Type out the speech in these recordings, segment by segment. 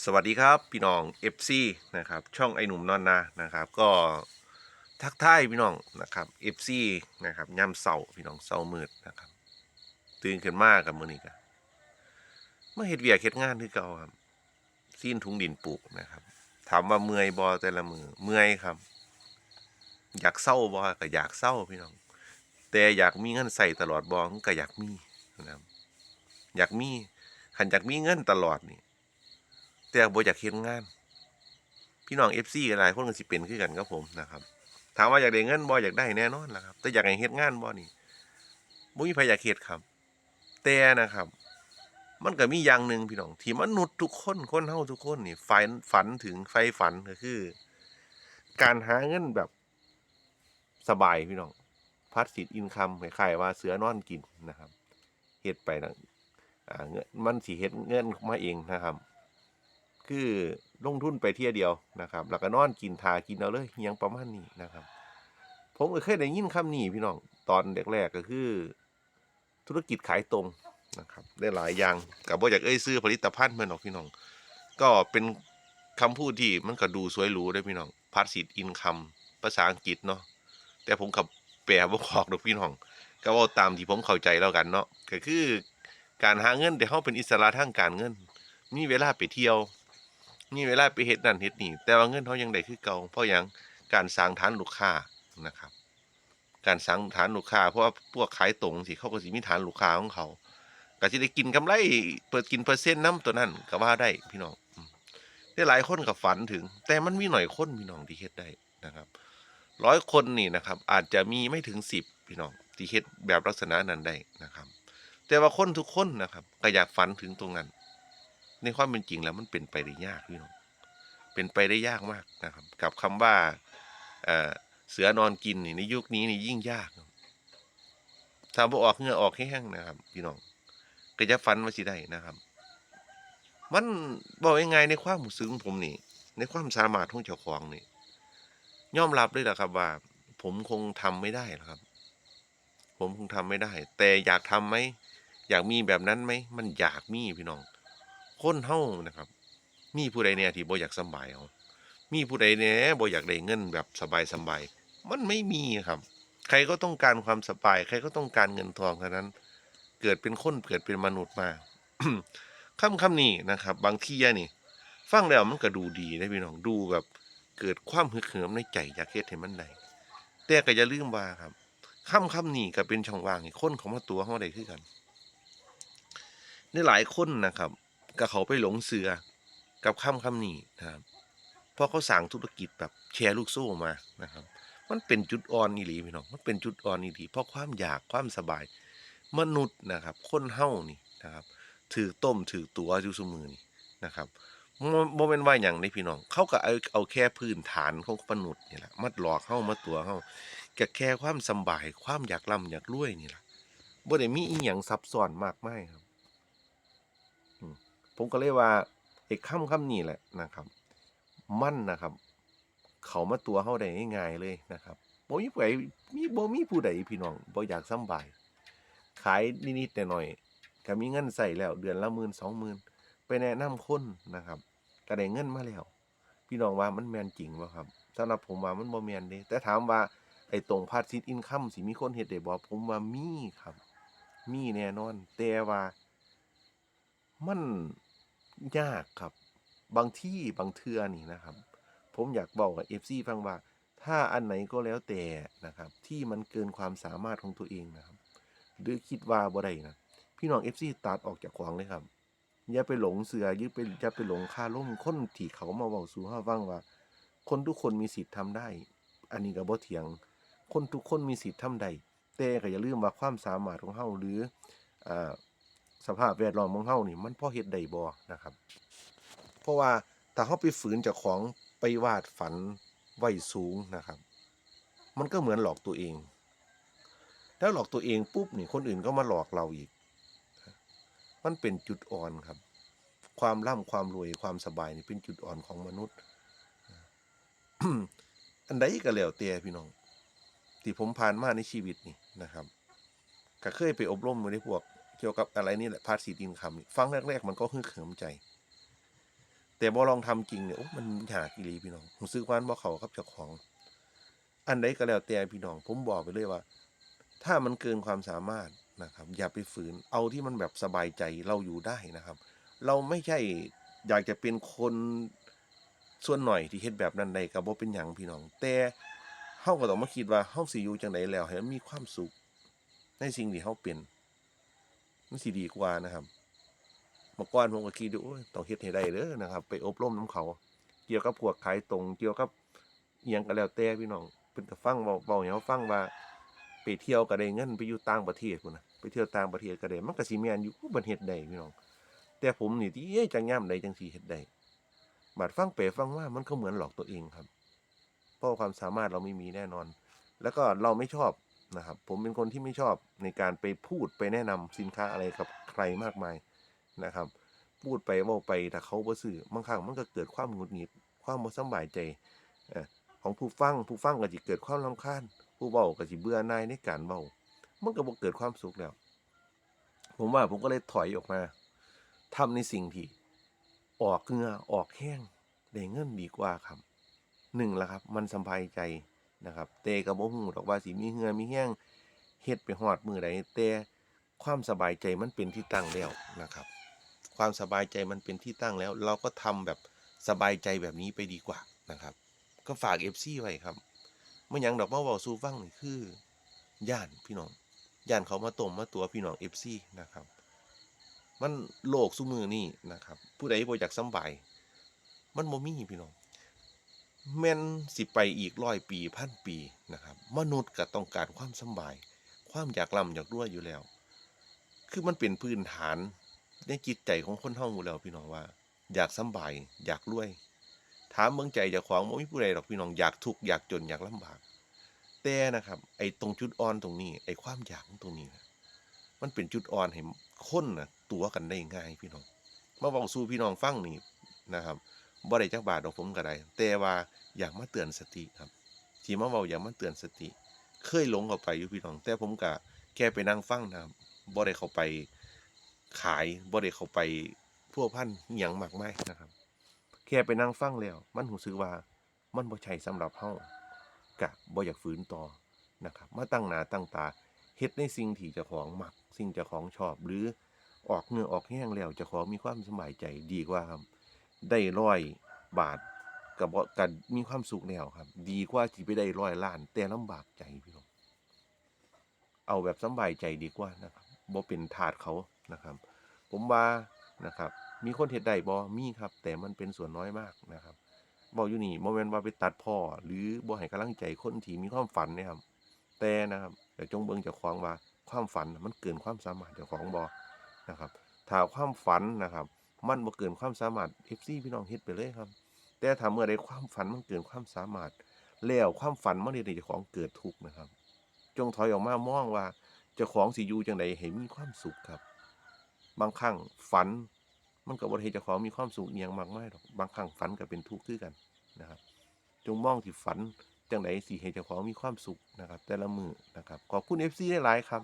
สวัสดีครับพี่น้อง FC นะครับช่องไอหนุ่มนอนนานะครับ ก็ทักทายพี่น้องนะครับ FC นะครับย่ำเสาพี่น้องเสามืดนะครับ ตื่นขึ้นมากับมือนี้กันเมื่อเฮ็ดเวียกเฮ็ดงานคือเก่าครับซีนถุงดินปลูกนะครับถามว่าเมื่อยบอแต่ละมือเมื่อยครับ อยากเศร้าบอก็อยากเศร้าพี่น้อง แต่อยากมีเงินใส่ตลอดบอก็อยากมีนะครับอยากมีขันอยากมีเงินตลอดนี่ แต่บ่อยากเฮ็ดงาน พี่น้อง FC หลายคนก็สิเป็นคือกันกับผมนะครับ ถามว่าอยากได้เงินบ่อยากได้แน่นอนล่ะครับ แต่อยากให้เฮ็ดงานบ่นี่บ่มีใครอยากเฮ็ดครับ แต่นะครับ มันก็มีอย่างหนึ่งพี่น้องที่มนุษย์ทุกคนคนเฮาทุกคนนี่ฝันฝันถึงไฟฝันก็คือ การหาเงินแบบสบายพี่น้องพาสซีฟอินคัมคล้ายๆว่าเสือนอนกินนะครับเฮ็ดไปนะอ่าเงินมันสิเฮ็ดเงินมาเองนะครับ คือลงทุนไปเที่ยเดียวนะครับ แล้วก็นอนกินทากินเอาเลยยังประมาณนี้นะครับ ผมก็เคยได้ยินคำนี้พี่น้องตอนแรกๆก็คือ ธุรกิจขายตรงนะครับได้หลายอย่างกับว่าอยากเอ้ยซื้อผลิตภัณฑ์เพื่อนหรอกพี่น้อง ก็เป็นคำพูดที่มันก็ดูสวยหรูได้พี่น้องพาสซีอินคัมภาษาอังกฤษเนาะแต่ผมขับแปลบ่ออกดอกพี่น้อง ก็ว่าตามที่ผมเข้าใจแล้วกันเนาะก็คือการหาเงินแต่เฮาเป็นอิสระทางการเงิน มีเวลาไปเที่ยว มีเวลาไปเฮ็ดนั่นเฮ็ดนี่แต่ว่าเงินเขายังได้คือเก่าเพราะหยังการสร้างฐานลูกค้านะครับ การสร้างฐานลูกค้าเพราะว่าพวกขายตรงสิเขาก็สิมีฐานลูกค้าของเขาก็สิได้กินกำไรเปิดกินเปอร์เซ็นต์น้ำตัวนั้นก็ว่าได้พี่น้องอืมแต่หลายคนก็ฝันถึง แต่มันมีหน่อยคนพี่น้องที่เฮ็ดได้นะครับร้อยคนนี่นะครับ อาจจะมีไม่ถึงสิบพี่น้องที่เฮ็ดแบบลักษณะนั้นได้นะครับ แต่ว่าคนทุกคนนะครับก็อยากฝันถึงตรงนั้น ในความเป็นจริงแล้วมันเป็นไปได้ยากพี่น้องเป็นไปได้ยากมากนะครับ กับคำว่าเเสือนอนกินนี่ในยุคนี้นี่ยิ่งยากถ้าบ่ออกเงื่อออกแห้งนะครับ พี่น้องก็จะฟันว่าสิได้นะครับ มันบอกยังไงในความรู้สึกของผมนี่ ในความสามารถของเจ้าของนี่ยอมรับเลยแหละครับว่า ผมคงทำไม่ได้หรอกครับ ผมคงทำไม่ได้ แต่อยากทำไหมอยากมีแบบนั้นไหมมันอยากมีพี่น้อง คนเฮานะครับ มีผู้ใดเนี่ยที่บ่อยากสบายเอามีผู้ใดเนี่ยบ่อยากได้เงินแบบสบายสบายมันไม่มีครับ ใครก็ต้องการความสบาย ใครก็ต้องการเงินทองเท่านั้น เกิดเป็นคนเกิดเป็นมนุษย์มาคำคำนี้นะครับ บางทีนี่ ฟังแล้วมันก็ดูดีนะพี่น้องดูแบบเกิดความฮึกเหิมในใจอยากเฮ็ดให้มันได้แต่ก็อย่าลืมว่าครับคำคำนี้ก็เป็นช่องว่างให้คนของมาตัวเฮาได้คือกันในหลายคนนะครับ ก็เขาไปหลงเสือกับคำคำนี้นะครับเพราะเขาสั่งธุรกิจแบบแชร์ลูกโซ่มานะครับ มันเป็นจุดอ่อนอีหลีพี่น้องมันเป็นจุดอ่อนอีหลีเพราะความอยากความสบายมนุษย์นะครับ คนเฮ้านี่นะครับ ถือต้มถือตัวอยู่เสมอนี่นะครับโมเมนต์ว่าอย่างในพี่น้อง เขาก็เอาเอาแค่พื้นฐานของมนุษย์นี่แหละมาหลอกเข้ามาตัวเข้าก็แค่ความสบาย ความอยากร่ำอยากรวยนี่แหละบ่ได้มีอีหยังซับซ้อนมากมายครับ ผมก็เลยว่าไอ้ค่ำค่ำนี้แหละนะครับ มั่นนะครับ เขามาตัวเฮาได้ง่ายๆเลยนะครับบ่มีผู้ใดมีบ่มีผู้ใดพี่น้องบ่อยากสำบาย ขายนิดๆหน่อยๆก็มีเงินใส่แล้วเดือนละหมื่นสองหมื่นไปแนะนำคนนะครับก็ได้เงินมาแล้ว พี่น้องว่ามันแมนจริงบ่ครับสำหรับผมว่ามันบ่แมนเด้แต่ถามว่าไอ้ตรงพาสซีฟอินคัมสิมีคนเฮ็ดได้บ่ผมว่ามีครับ มีแน่นอน แต่ว่า มันยากครับ บางที่บางเทือนี่นะครับ ผมอยากบอกกับ FC ฟังว่า ถ้าอันไหนก็แล้วแต่นะครับ ที่มันเกินความสามารถของตัวเองนะครับ หรือคิดว่าบ่ได้นะพี่น้อง FC ตัดออกจากขวางเลยครับอย่าไปหลงเสือย่าไปอย่าไปหลงคาล่มคนที่เขามาเว้าสู่เฮาฟังว่า คนทุกคนมีสิทธิ์ทำได้ อันนี้ก็บ่เถียง คนทุกคนมีสิทธิ์ทำได้แต่ก็อย่าลืมว่าความสามารถของเฮาหรืออ่า สภาพแวดล้อมของเฮานี่ มันพอเฮ็ดได้บ่นะครับ เพราะว่าถ้าเฮาไปฝืนจ้าของไปวาดฝันไว้สูงนะครับ มันก็เหมือนหลอกตัวเอง แล้วหลอกตัวเองปุ๊บนี่คนอื่นก็มาหลอกเราอีก มันเป็นจุดอ่อนครับ ความร่ำความรวยความสบายนี่เป็นจุดอ่อนของมนุษย์ อันใดก็แล้วแต่พี่น้อง ที่ผมผ่านมาในชีวิตนี่นะครับก็เคยไปอบรมอยู่ในพวก เกี่ยวกับอะไรนี่แหละพาสซีฟอินคัมฟังแรก ๆ มันก็ฮึกเหิมใจ แต่บ่ลองทำจริงเนี่ยโอ้มันยากอีหลีพี่น้องรู้สึกว่ามันบ่เข้ากับเจ้าของ อันใดก็แล้วแต่พี่น้อง ผมบอกไปเลยว่า ถ้ามันเกินความสามารถนะครับ อย่าไปฝืนเอาที่มันแบบสบายใจเราอยู่ได้นะครับ เราไม่ใช่อยากจะเป็นคนส่วนหน่อยที่เฮ็ดแบบนั้นได้ก็บ่เป็นหยังพี่น้อง แต่เฮาก็ต้องมาคิดว่าเฮาสิอยู่จังไดแล้วให้มันมีความสุข ในสิ่งที่เฮาเป็น มันสิดีกว่านะครับเมื่อก่อนผมก็คิดดูต้องเฮ็ดให้ได้เด้อนะครับ ไปอบรมนํเขา เกี่ยวกับพวกขายตรง เกี่ยวกับอิหยังก็แล้วแต่พี่น้องเพิ่นก็ฟังเว้าเว้าให้เฮาฟังว่า ไปเที่ยวก็ได้เงินไปอยู่ต่างประเทศพุ่นนะไปเที่ยวต่างประเทศก็ได้มันก็สิแม่นอยู่บันเฮ็ดได้พี่น้อง แต่ผมนี่ที่เอ้ยจังยามใดจังสิเฮ็ดได้บัดฟังไปฟังมามันก็เหมือนหลอกตัวเองครับ เพราะความสามารถเราไม่มีแน่นอน แล้วก็เราไม่ชอบ นะครับ ผมเป็นคนที่ไม่ชอบในการไปพูดไปแนะนำสินค้าอะไรกับใครมากมายนะครับ พูดไปว้าไปถ้าเขาบ่ซื้อบางครั้งมันก็เกิดความหงุดหงิด ความบ่สบายใจอของผู้ฟังผู้ฟังก็สิเกิดความรำคาญผู้เว้าก็สิเบื่อหน่ายในการเว้ามันก็บ่เกิดความสุขแล้ว ผมว่าผมก็เลยถอยออกมาทำในสิ่งที่ออกเงือออกแห้งได้เงินดีกว่าครับหนึ่งละครับ มันสบายใจ นะครับแต่ก็บ่ฮู้ดอกว่าสิมีเหงื่อมีแห้งเฮ็ดไปฮอดมือใดแต่ความสบายใจมันเป็นที่ตั้งแล้วนะครับ ความสบายใจมันเป็นที่ตั้งแล้ว เราก็ทำแบบสบายใจแบบนี้ไปดีกว่านะครับ ก็ฝาก FC ไว้ครับบ่หยังดอกมาเว้าสูฟังนี่คือย่านพี่น้องย่านเขามาต้มมาตัวพี่น้อง FC นะครับ มันโลกซุมือนี่นะครับ ผู้ใดบ่อยากสบาย มันบ่มีพี่น้อง แม่นสิไปอีกร้อยปีพันปีนะครับ มนุษย์ก็ต้องการความสบาย ความอยากร่ำอยากรวยอยู่แล้ว คือมันเป็นพื้นฐานในจิตใจของคนเฮาอยู่แล้วพี่น้องว่า อยากสบาย อยากรวย ถามเบิ่งใจจ้าของบ่มีผู้ใดหรอกพี่น้องอยากทุกข์อยากจนอยากลำบาก แต่นะครับ ไอ้ตรงจุดอ่อนตรงนี้ ไอ้ความอยากตรงนี้นะมันเป็นจุดอ่อนให้คนนะตัวกันได้ง่ายพี่น้องมาบอกสู่พี่น้องฟังนี่นะครับ บ่ได้จักบาทดอกผมก็ได้แต่ว่าอยากมาเตือนสติครับ ที่มาเว้าอยากมาเตือนสติ เคยหลงเข้าไปอยู่พี่น้อง แต่ผมก็แค่ไปนั่งฟังนะครับบ่ได้เข้าไปขายบ่ได้เข้าไปพัวพันอหยังมากมายนะครับ แค่ไปนั่งฟังแล้ว มันรู้สึกว่ามันบ่ใช่สำหรับเฮากะบ่อยากฝืนต่อนะครับมาตั้งหน้าตั้งตาเฮ็ดในสิ่งที่เจ้าของมัก สิ่งเจ้าของชอบหรือออกเหงื่อออกแห้งแล้วเจ้าของมีความสบายใจดีกว่าครับ ได้ร้อยบาทกับกันมีความสุขแล้วครับ ดีกว่าที่ไปได้ร้อยล้าน แต่ลำบากใจพี่น้องเอาแบบสบายใจดีกว่านะครับบ่เป็นทาสเขานะครับ ผมว่านะครับ มีคนเฮ็ดได้บ่มีครับ แต่มันเป็นส่วนน้อยมากนะครับบอกอยู่นี่บ่แม่นว่าไปตัดพ่อ หรือบ่ให้กำลังใจคนที่มีความฝันนะครับ แต่นะครับแต่จงเบิ่งเจ้าของว่าความฝันมันเกินความสามารถจ้าของบ่นะครับถ้าความฝันนะครับ มันบ่เกินความสามารถ FC พี่น้องเฮ็ดไปเลยครับ แต่ถ้าเมื่อใดความฝันมันเกินความสามารถ แล้วความฝันมันเฮ็ดให้เจ้าของเกิดทุกข์นะครับ จงถอยออกมามองว่าเจ้าของสิอยู่จังไดให้มีความสุขครับ บางครั้งฝัน มันก็บ่ได้เจ้าของมีความสุขอิหยังมากมายดอกบางครั้งฝันก็เป็นทุกข์คือกันนะครับ จงมองที่ฝันจังไดสิให้เจ้าของมีความสุขนะครับ แต่ละมื้อนะครับขอบคุณ FC หลายๆครับ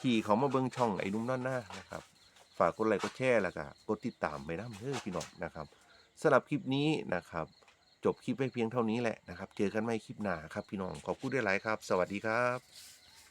ที่เขามาเบิ่งช่องไอ้นุ่มน้อนหน้านะครับ ฝากกดไลค์กดแชร์แล้วก็กดติดตามไปนะเด้อพี่น้องนะครับสำหรับคลิปนี้นะครับ จบคลิปไปเพียงเท่านี้แหละนะครับ เจอกันใหม่คลิปหน้าครับพี่น้องขอบคุณด้วยหลายครับ สวัสดีครับ